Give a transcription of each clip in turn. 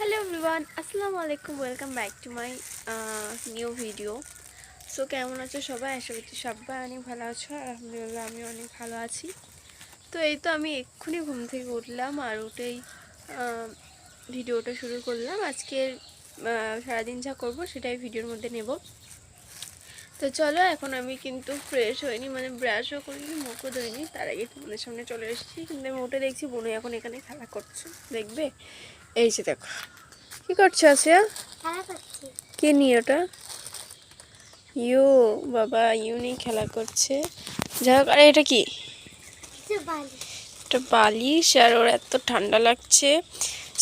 Hello everyone আসসালামু আলাইকুম welcome back to my new video so কেমন আছো সবাই? আশা করছি সবাই অনেক ভালো আছো। আলহামদুলিল্লাহ আমি অনেক ভালো আছি। তো এই তো আমি এক্ষুনি ঘুম থেকে উঠলাম আর উঠেই ভিডিওটা শুরু করলাম। আজকের সারাদিন যা করব সেটাই ভিডিওর মধ্যে নেব। তো চলো, এখন আমি কিন্তু ফ্রেশ হইনি মানে ব্রাশও করিনি, মুখও ধরিনি তার আগে তোমাদের সামনে চলে এসেছি। কিন্তু আমি উঠে দেখছি বোনু এখন এখানে খেলা করছে। দেখবে? এই যে দেখো। কি করছ আসিয়া কে নিয়ে ওটা? ইউ বাবা ইউ নিয়ে খেলা করছে। যাই হোক আরে এটা কি? এটা বালিশ। আর ওর এত ঠান্ডা লাগছে।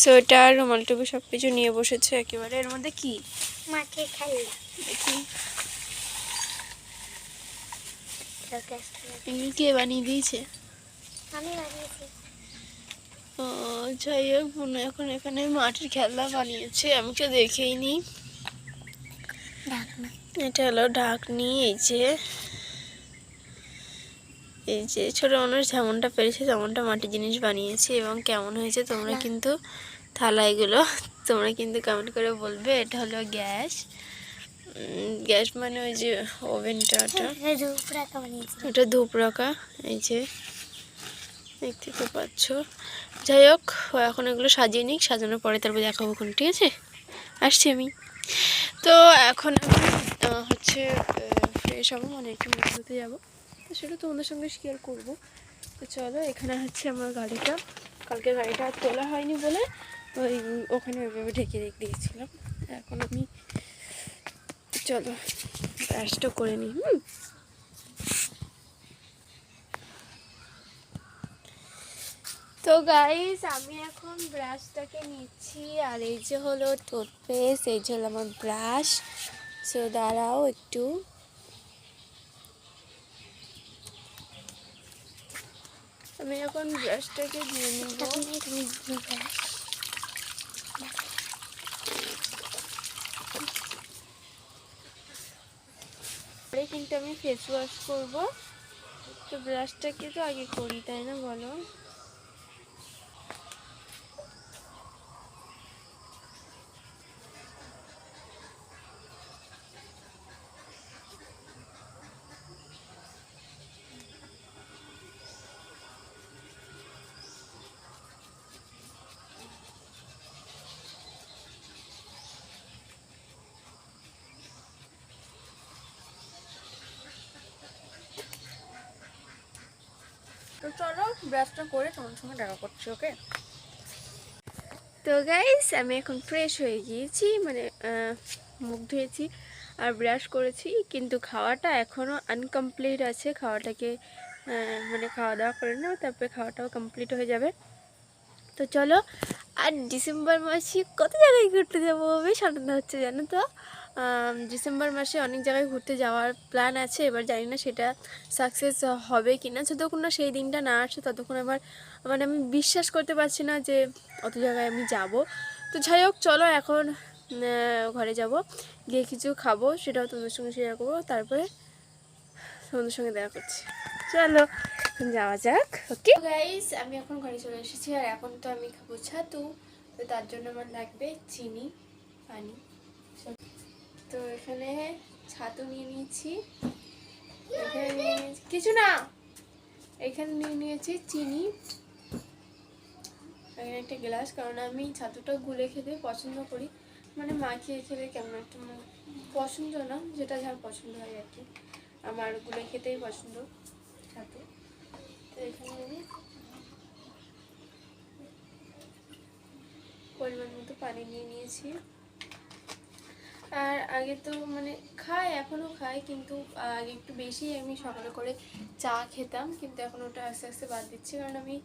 সোয়েটার রুমাল টুপি সব কিছু নিয়ে বসেছে একেবারে। এর মধ্যে কি? খেলা। দেখি। কে বানিয়ে দিয়েছে? আমি বানিয়েছি। যাই হোক বোন এখন এখানে মাটির খেলনা বানিয়েছে আমি তো দেখেই নি। এটা হলো ঢাকনি এই যে এই যে ছোট মানুষ যেমনটা পেরেছে তেমনটা মাটির জিনিস বানিয়েছে এবং কেমন হয়েছে তোমরা কিন্তু থালা এগুলো তোমরা কিন্তু কমেন্ট করে বলবে এটা হলো গ্যাস। গ্যাস মানে ওই যে ওভেনটা ওটা। ওটা ধূপ রাখা এই যে দেখতে তো পাচ্ছ। যাই হোক এখন এগুলো সাজিয়ে নিক, সাজানোর পরে তারপর দেখাবো কোন ঠিক আছে? আসছি আমি। তো এখন আমি হচ্ছে ফ্রেশ হব মানে একটু মুখ ধুতে যাব। তো সেটা তোমাদের সঙ্গে শেয়ার করব। তো চলো, এখানে হচ্ছে আমার গাড়িটা। কালকে গাড়িটা তোলা হয়নি বলে ওই ওখানে ওইভাবে ঢেকে রেখে দিয়েছিলাম। এখন আমি, চলো ব্রাশটা করে নিই, হুম? তো গাইস আমি এখন ব্রাশটাকে নিচ্ছি আর এই যে হলো টুথপেস্ট এই যে হলো আমার ব্রাশ সো দাঁড়াও একটু। আমি এখন ব্রাশটাকে দিয়ে নিব। কিন্তু আমি ফেস ওয়াশ করব। তো ব্রাশটাকে তো আগে করি তাই না বলো? ব্রাশটা করে তোমার সঙ্গে দেখা করছি, ওকে? তো গাইস আমি এখন ফ্রেশ হয়ে গিয়েছি মানে মুখ ধুয়েছি আর ব্রাশ করেছি, কিন্তু খাওয়াটা এখনও আনকমপ্লিট আছে। খাওয়াটাকে মানে খাওয়া দাওয়া করে নাও, তারপরে খাওয়াটাও কমপ্লিট হয়ে যাবে। তো চলো আর ডিসেম্বর মাসে কত জায়গায় ঘুরতে যাব? বেশ আনন্দ হচ্ছে, জানো তো? ডিসেম্বর মাসে অনেক জায়গায় ঘুরতে যাওয়ার প্ল্যান আছে, এবার জানি না সেটা সাকসেস হবে কি না যতক্ষণ না সেই দিনটা না আসে, ততক্ষণ আমার মানে আমি বিশ্বাস করতে পারছি না যে অত জায়গায় আমি যাব। তো যাই হোক, চলো এখন ঘরে যাব, গিয়ে কিছু খাব, সেটাও তোমাদের সঙ্গে শেয়ার করব, তারপরে তোমাদের সঙ্গে দেখা করছি। চলো, এখন যাওয়া যাক ওকে গাইস আমি এখন ঘরে চলে এসেছি, আর এখন তো আমি খাব ছাতু, তো তার জন্য আমার লাগবে চিনি, পানি। তো এখানে ছাতু নিয়ে নিয়েছি। এখানে নিয়ে কিছু না। এখানে নিয়ে নিয়েছি চিনি। এখানে একটা গ্লাস, কারণ আমি ছাতুটা গুলে খেতে পছন্দ করি। মানে মাখিয়ে খেতে কেমন একটা মানে পছন্দ না, যেটা যার পছন্দ হয় আর কি। আমার গুলে খেতেই পছন্দ ছাতু। তো এখানে আমি পরিমাণ মতো পানি নিয়ে নিয়েছি। আর আগে তো মানে খাই এখনও খাই কিন্তু আগে একটু বেশি আমি সকালে করে চা খেতাম, কিন্তু এখন ওটা আস্তে আস্তে বাদ দিচ্ছি। কারণ আমি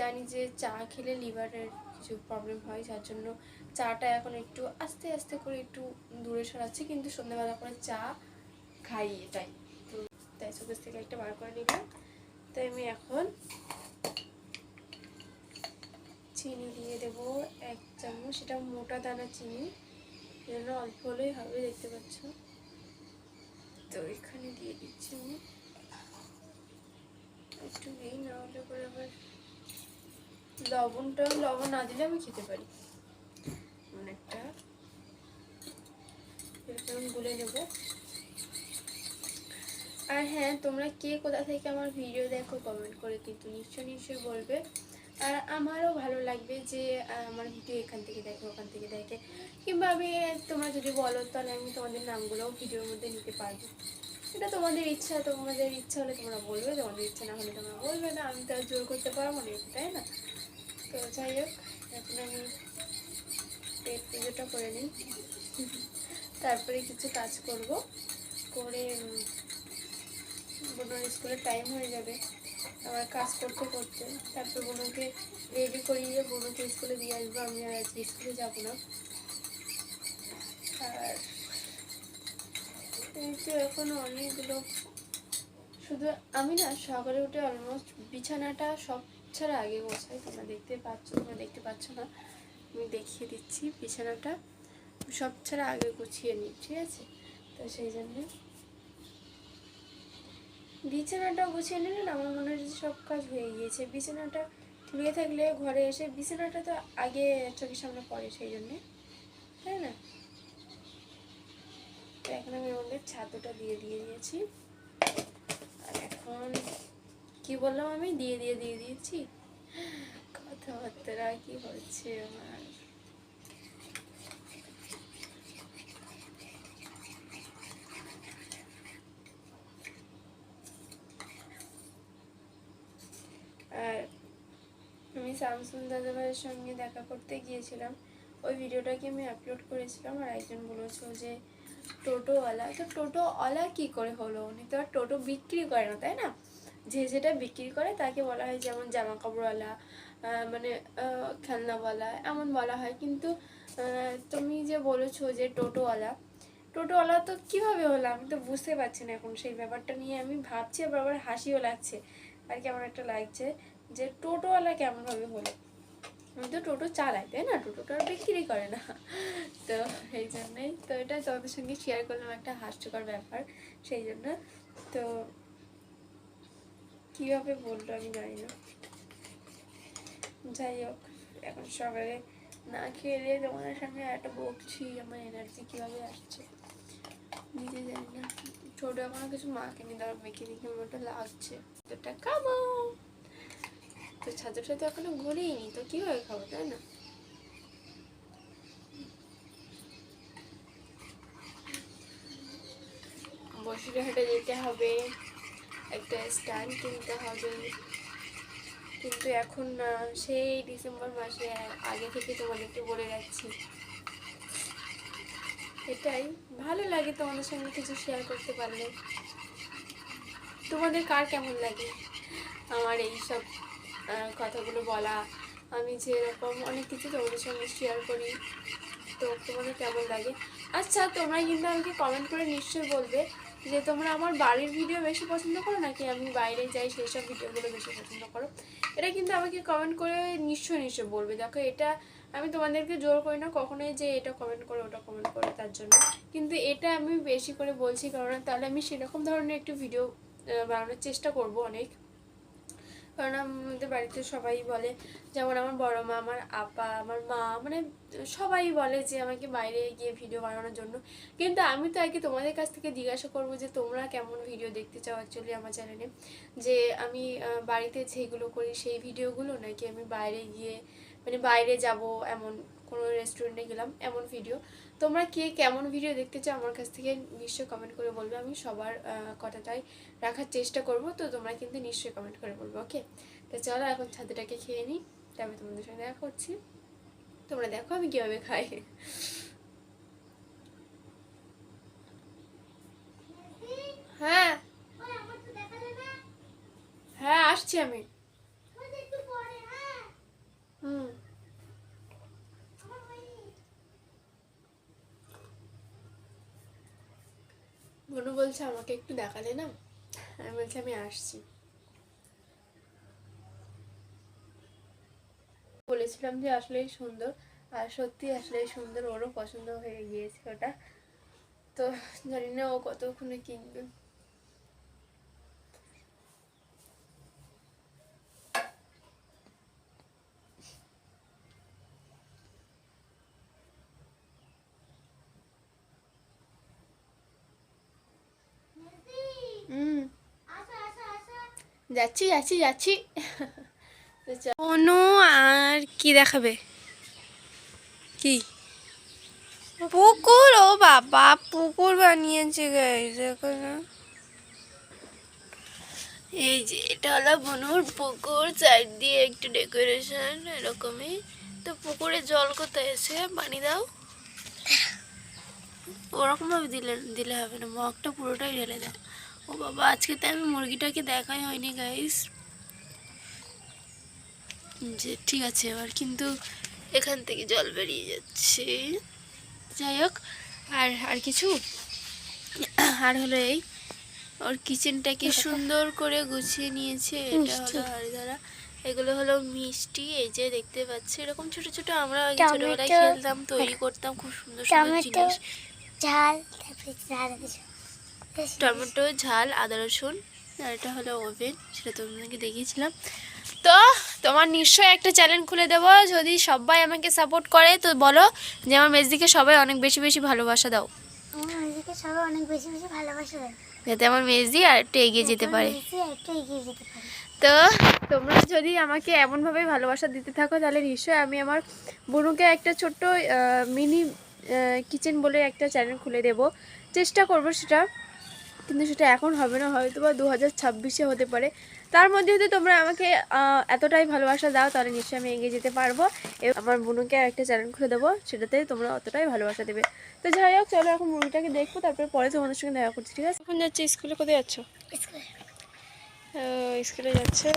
জানি যে চা খেলে লিভারের কিছু প্রবলেম হয়, যার জন্য চাটা এখন একটু আস্তে আস্তে করে একটু দূরে সরাচ্ছি, কিন্তু সন্ধ্যাবেলা করে চা খাই এটাই। তো তাই চোখের থেকে একটা বার করে নিলাম। তাই আমি এখন চিনি দিয়ে দেবো এক চামচ, সেটা মোটা দানা চিনি। যেন অল্প হলেই হবে, দেখতে পাচ্ছ। তো এখানে দিয়ে দিচ্ছি আমি। একটু দিই না হলে পরে আবার লবণটা লবণ না দিলে আমি খেতে পারি। অনেকটা। এরকম গুলে নেব। আর হ্যাঁ তোমরা কে কোথা থেকে আমার ভিডিও দেখো কমেন্ট করে কিন্তু নিশ্চয় নিশ্চয়ই বলবে। আর আমারও ভালো লাগবে যে আমার ভিডিও এখান থেকে দেখে, ওখান থেকে দেখে। কিংবা আমি, তোমরা যদি বলো, তাহলে আমি তোমাদের নামগুলোও ভিডিওর মধ্যে নিতে পারব। এটা তোমাদের ইচ্ছা তোমাদের ইচ্ছা হলে তোমরা বলবে, তোমাদের ইচ্ছা না হলে তোমরা বলবে না। আমি তো আর জোর করতে পারব না তাই না? তো যাই হোক, এখন আমি পুজোটা করে নিই। তারপরে কিছু কাজ করব। করে বোনের স্কুলের টাইম হয়ে যাবে। আবার কাজ করতে করতে তারপর বোনকে রেডি করিয়ে বোনকে স্কুলে দিয়ে আসব, আমি আর আজকে স্কুলে যাব না। আর এই তো এখনও অনেকগুলো, শুধু আমি না, সকালে উঠে অলমোস্ট বিছানাটা সব ছাড়া আগে গোছাই। তোমরা দেখতে পাচ্ছ, তোমরা দেখতে পাচ্ছ না, আমি দেখিয়ে দিচ্ছি বিছানাটা। সব ছাড়া আগে গুছিয়ে নিই, ঠিক আছে? তো সেই জন্যে বিছানাটা গুছিয়ে নিলে না আমার মনে হয় সব কাজ হয়ে গিয়েছে। বিছানাটা ধুয়ে থাকলে ঘরে এসে বিছানাটা তো আগে চোখের সামনে পড়ে সেই জন্যে, তাই না? তো এখন আমি মধ্যে ছাতুটা দিয়ে দিয়ে দিয়েছি। আর এখন কি বললাম আমি? দিয়ে দিয়ে দিয়ে দিয়েছি। কথাবার্তা কি হচ্ছে আমার আর শামসুল দাদাভাইয়ের সঙ্গে দেখা করতে গিয়েছিলাম। ওই ভিডিওটাকে আমি আপলোড করেছিলাম আর একজন বলেছিল যে, টোটোওয়ালা? তো টোটোওয়ালা কি করে হলো? উনি তো আর টোটো বিক্রি করে না, তাই না? যে যেটা বিক্রি করে তাকে বলা হয় যেমন জামা কাপড়ওয়ালা মানে খেলনাওয়ালা, এমন বলা হয়। কিন্তু তুমি যে বলেছ যে টোটোওয়ালা টোটোওয়ালা তো কীভাবে হলো? আমি তো বুঝতে পারছি না এখন। সেই ব্যাপারটা নিয়ে আমি ভাবছি, আবার আবার হাসিও লাগছে। আর কেমন একটা লাগছে। যে টোটোওয়ালা কেমনভাবে হলো আমি তো টোটো চালাই, তাই না? টোটোটা আর বিক্রি করে না। তো এই জন্যই, তো এটা তোমাদের সঙ্গে শেয়ার করলাম একটা হাস্যকর ব্যাপার। সেই জন্য, তো কীভাবে বলল আমি জানি না। যাই হোক, এখন সকালে না খেলে তোমাদের সঙ্গে একটা বকছি, আমার এনার্জি কীভাবে আসছে? নিজে জানি না। ছোটো এখনও কিছু মাকে নি ধরো মেখে মতো লাগছে। তোটা কামাও তো ছাত্র সাথে এখনও ঘুরেইনি তো কীভাবে খাব তাই না? বসিরহাটে যেতে হবে একটা স্ট্যান্ড কিনতে হবে। কিন্তু এখন না সেই ডিসেম্বর মাসে আগে থেকে তোমাদেরকে বলে যাচ্ছি। এটাই ভালো লাগে তোমাদের সঙ্গে কিছু শেয়ার করতে পারলে। তোমাদের কার কেমন লাগে? আমার এই সব আহ, কথাগুলো বলা, আমি যে এরকম অনেক কিছু তোমাদের সঙ্গে শেয়ার করি। তো তোমাদের কেমন লাগে? আচ্ছা তোমরা কিন্তু আমাকে কমেন্ট করে নিশ্চয়ই বলবে যে তোমরা আমার বাড়ির ভিডিও বেশি পছন্দ করো নাকি আমি বাইরে যাই সেই সব ভিডিওগুলো বেশি পছন্দ করো? এটা কিন্তু আমাকে কমেন্ট করে নিশ্চয়ই নিশ্চয়ই বলবে। দেখো, এটা আমি তোমাদেরকে জোর করি না কখনোই যে এটা কমেন্ট করে, ওটা কমেন্ট করে তার জন্য। কিন্তু এটা আমি বেশি করে বলছি কারণ তাহলে আমি সেরকম ধরনের একটু ভিডিও বানানোর চেষ্টা করব অনেক। কারণ আমাদের বাড়িতে সবাই বলে, যেমন আমার বড় মা, আমার আপা, আমার মা মানে সবাই বলে যে আমাকে বাইরে গিয়ে ভিডিও বানানোর জন্য। কিন্তু আমি তো আগে তোমাদের কাছ থেকে জিজ্ঞাসা করব যে তোমরা কেমন ভিডিও দেখতে চাও অ্যাকচুয়ালি আমার চ্যানেলে যে আমি বাড়িতে যেগুলো করি সেই ভিডিওগুলো নাকি আমি বাইরে গিয়ে মানে বাইরে যাব এমন কোনো রেস্টুরেন্টে গেলাম এমন ভিডিও তোমরা কে কেমন ভিডিও দেখতে চাও আমার কাছ থেকে নিশ্চয়ই কমেন্ট করে বলবে। আমি সবার কথাটাই রাখার চেষ্টা করব, তো তোমরা কিন্তু নিশ্চয়ই কমেন্ট করে বলবে ওকে তো চলো এখন ছাতুটাকে খেয়ে নিই, তারপরে তোমাদের সঙ্গে দেখা করছি। তোমরা দেখো আমি কীভাবে খাই। হ্যাঁ। হ্যাঁ আসছি আমি হুম মনু বলছে, আমাকে একটু দেখালে না? আমি বলছি, আমি আসছি। বলেছিলাম যে, আসলেই সুন্দর। আর সত্যি আসলেই সুন্দর, ওরও পছন্দ হয়ে গিয়েছে ওটা। তো জানি না ও কতক্ষণে কিনবে। যাচ্ছি যাচ্ছি যাচ্ছি। অনু, আর কি দেখাবে? কি? পুকুর? ও বাবা, পুকুর বানিয়েছে দেখো এই যে, এটা হলো বনুর পুকুর সাইড দিয়ে একটু ডেকোরেশন এরকমই। তো পুকুরে জল কোথায় এসে পানি দাও। ওরকম ভাবে দিলে দিলে হবে না, মগটা পুরোটাই ঢেলে দাও। ও বাবা আজকে তো আমি মুরগিটাকে দেখাই হয়নি গাইস যে ঠিক আছে এবার কিন্তু এখান থেকে জল বেরিয়ে যাচ্ছে। যাই হোক আর আর কিছু? আর হলো এই ওর কিচেনটাকে সুন্দর করে গুছিয়ে নিয়েছে। এটা। হলো হরিদারা এগুলো হলো মিষ্টি এই যে দেখতে পাচ্ছি এরকম ছোট ছোট আমরা ছোটবেলায় খেলতাম তৈরি করতাম খুব সুন্দর সুন্দর জিনিস। ঝাল তারপরে টমেটো ঝাল আদা রসুন আর এটা হলো ওভেন সেটা তোমাদেরকে দেখিয়েছিলাম। তো তোমার নিশ্চয়ই একটা চ্যানেল খুলে দেবো যদি সবাই আমাকে সাপোর্ট করে তো বলো যে আমার মেজদিকে সবাই অনেক বেশি বেশি ভালোবাসা দাও। সবাই অনেক বেশি বেশি ভালোবাসে যাতে আমার মেজদি আর একটু এগিয়ে যেতে পারে। তো তোমরা যদি আমাকে এমনভাবে ভালোবাসা দিতে থাকো তাহলে নিশ্চয়ই আমি আমার বোনুকে একটা ছোট্ট মিনি কিচেন বলে একটা চ্যানেল খুলে দেব। চেষ্টা করব সেটা। কিন্তু সেটা এখন হবে না হয়তো বা দু হাজার ছাব্বিশে হতে পারে। তার মধ্যে যদি তোমরা আমাকে এতটাই ভালোবাসা দাও তাহলে নিশ্চয়ই আমি এগিয়ে যেতে পারব। এবং আমার বোনুকে একটা চ্যানেল খুলে দেবো সেটাতে তোমরা অতটাই ভালোবাসা দেবে। তো যাই হোক চলো এখন মুভিটাকে দেখব তারপরে পরে তোমাদের সঙ্গে দেখা করছি ঠিক আছে? এখন যাচ্ছি স্কুলে কোথায় যাচ্ছ? স্কুলে। স্কুলে যাচ্ছে।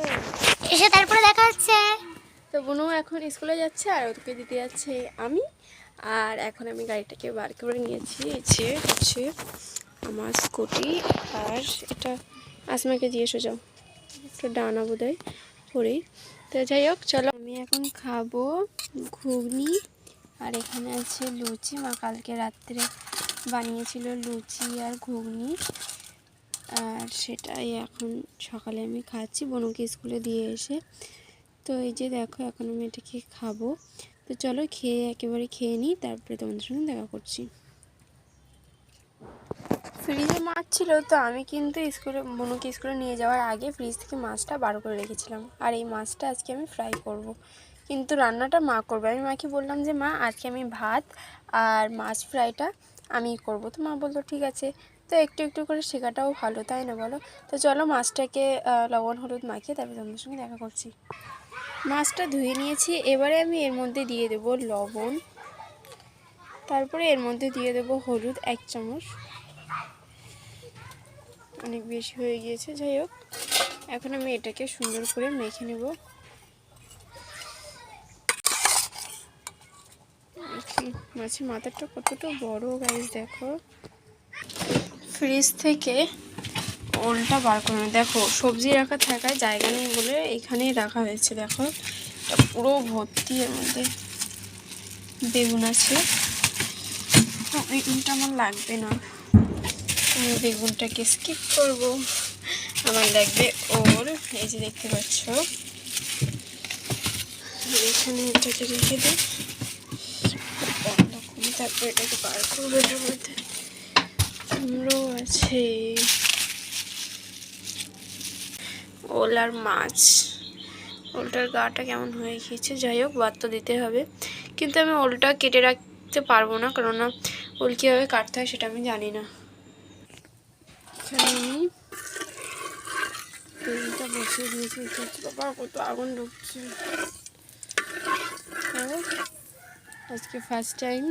এসে তারপরে দেখা হচ্ছে। তো বোনও এখন স্কুলে যাচ্ছে আর ওদেরকে দিতে যাচ্ছে আমি। আর এখন আমি গাড়িটাকে বার করে নিয়েছি এই যে হচ্ছে আমার স্কুটি আর এটা আসমাকে দিয়ে যাও একটা ডানা বোধ হয় তো যাই হোক, চলো। আমি এখন খাব ঘুগনি আর এখানে আছে লুচি। মা কালকে রাত্রে বানিয়েছিল লুচি আর ঘুগনি। আর সেটাই এখন সকালে আমি খাচ্ছি। বনুকে স্কুলে দিয়ে এসে। তো এই যে দেখো, এখন আমি এটাকে খাব। তো চলো, খেয়ে একেবারে খেয়ে নিই। তারপরে তোমাদের সঙ্গে দেখা করছি। ফ্রিজে মাছ ছিল তো আমি কিন্তু স্কুলে, বোনকে স্কুলে নিয়ে যাওয়ার আগে ফ্রিজ থেকে মাছটা বার করে রেখেছিলাম। আর এই মাছটা আজকে আমি ফ্রাই করব। কিন্তু রান্নাটা মা করবে। আমি মাকে বললাম যে, মা, আজকে আমি ভাত আর মাছ ফ্রাইটা আমি করব। তো মা বলল, ঠিক আছে। তো একটু একটু করে শেখাটাও ভালো, তাই না বলো? তো চলো মাছটাকে লবণ, হলুদ মাখিয়ে তারপরে তোমাদের সঙ্গে দেখা করছি। মাছটা ধুয়ে নিয়েছি। এবারে আমি এর মধ্যে দিয়ে দেব লবণ। তারপরে এর মধ্যে দিয়ে দেব হলুদ এক চামচ। অনেক বেশি হয়ে গিয়েছে, যাই হোক। এখন আমি এটাকে সুন্দর করে মেখে নেব। মাছের মাথাটা কতটা বড় গাইজ দেখো। ফ্রিজ থেকে ওলটা বার করে দেখো, সবজি রাখা থাকায় জায়গা নেই বলে এখানেই রাখা হয়েছে, দেখো। এটা পুরো ভর্তি এর মধ্যে বেগুন আছে। বেগুনটা আমার লাগবে না। আমি বেগুনটাকে স্কিপ করব। আমার লাগবে ওর, এই যে দেখতে পাচ্ছ। এখানে এটাকে রেখে দিই তারপর এটাকে বার করব এটার মধ্যে। কুমড়ো আছে। ওল আর মাছ। ওলটার গাটা কেমন হয়ে গিয়েছে? যাই হোক, বাদ তো দিতে হবে। কিন্তু আমি ওলটা কেটে রাখতে পারব না, কেননা ওল কীভাবে কাটতে হয় সেটা আমি জানি না। আমি তেলটা বসিয়ে দিয়েছি। বাবা, কত আগুন ঢুকছে। আর আজকে ফার্স্ট টাইম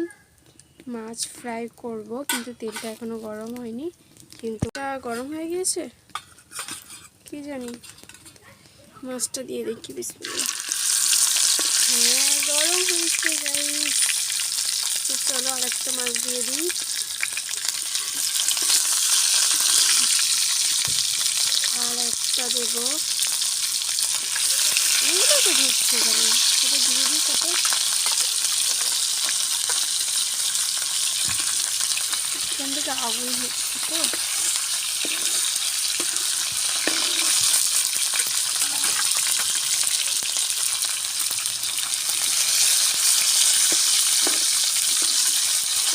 মাছ ফ্রাই করব, কিন্তু তেলটা এখনও গরম হয়নি। কিন্তু গরম হয়ে গিয়েছে? কি জানি। মাছটা দিয়ে দেখি, বিসমিল্লাহ। হ্যাঁ গরম হয়েছে চলো আরেকটা মাছ দিয়ে দিই। একটা দেবো। এগুলো তো কেন এটা দিয়ে দিই কত এখান থেকে আগুন হচ্ছে তো।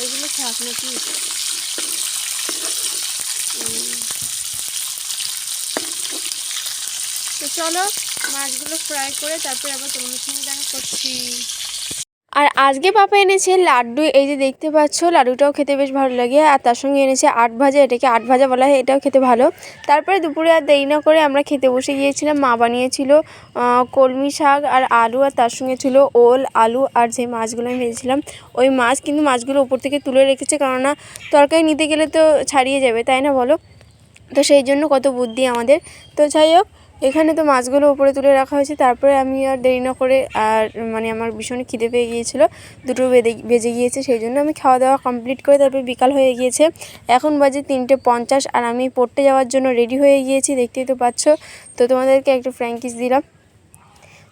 এগুলো থাক নাকি? তো চলো মাছগুলো ফ্রাই করে তারপরে আবার তোমাদের সঙ্গে দেখা করছি। আর আজকে পাপা এনেছে লাড্ডু, এই যে দেখতে পাচ্ছ, লাড্ডুটাও খেতে বেশ ভালো লাগে। আর তার সঙ্গে এনেছে আট ভাজা, এটাকে আট ভাজা বলা হয়, এটাও খেতে ভালো। তারপরে দুপুরে আর দেরি না করে আমরা খেতে বসে গিয়েছিলাম। মা বানিয়েছিল কলমি শাক আর আলু, আর তার সঙ্গে ছিল ওল, আলু আর যে মাছগুলো আমি ভেজেছিলাম ওই মাছ কিন্তু মাছগুলো উপর থেকে তুলে রেখেছে, কেননা তরকারি নিতে গেলে তো ছাড়িয়ে যাবে, তাই না বলো? তো সেই জন্য কত বুদ্ধি আমাদের। তো যাই হোক এখানে তো মাছগুলো উপরে তুলে রাখা হয়েছে, তারপরে আমি আর দেরি না করে আর মানে আমার ভীষণ খিদে পেয়ে গিয়েছিল, দুটো বেজে গিয়েছে, সেই জন্য আমি খাওয়া দাওয়া কমপ্লিট করে তারপরে বিকাল হয়ে গিয়েছে। এখন বাজে তিনটে পঞ্চাশ আর আমি পড়তে যাওয়ার জন্য রেডি হয়ে গিয়েছি, দেখতেই তো পাচ্ছ। তো তোমাদেরকে একটু ফ্র্যাঙ্কিস দিলাম।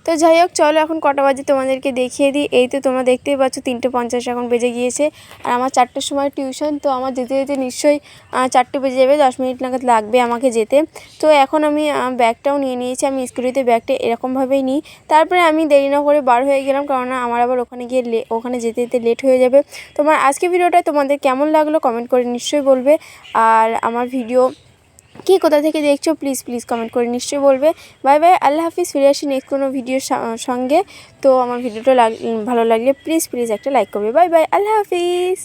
তো যাই হোক, চলো এখন কটা বাজে তোমাদেরকে দেখিয়ে দিই। এই তো তোমরা দেখতেই পাচ্ছ, তিনটে পঞ্চাশ এখন বেজে গিয়েছে। আর আমার চারটের সময় টিউশন, তো আমার যেতে যেতে নিশ্চয়ই চারটে বেজে যাবে, দশ মিনিট নাগাদ লাগবে আমাকে যেতে। তো এখন আমি ব্যাগটাও নিয়ে নিয়েছি, আমি স্কুটিতে ব্যাগটা এরকমভাবেই নিই। তারপরে আমি দেরি না করে বার হয়ে গেলাম কারণ আমার আবার ওখানে গিয়ে ওখানে যেতে যেতে লেট হয়ে যাবে। তোমার আজকে ভিডিওটা তোমাদের কেমন লাগল, কমেন্ট করে নিশ্চয়ই বলবে। আর আমার ভিডিও কি কোথা থেকে দেখছ প্লিজ প্লিজ কমেন্ট করে নিশ্চয়ই বলবে। বাই বাই আল্লাহ হাফিজ, ফিরে আসি নেক্সট কোনো ভিডিওর সঙ্গে। তো আমার ভিডিওটা ভালো লাগলে প্লিজ প্লিজ একটা লাইক করবে। বাই বাই আল্লাহ হাফিজ।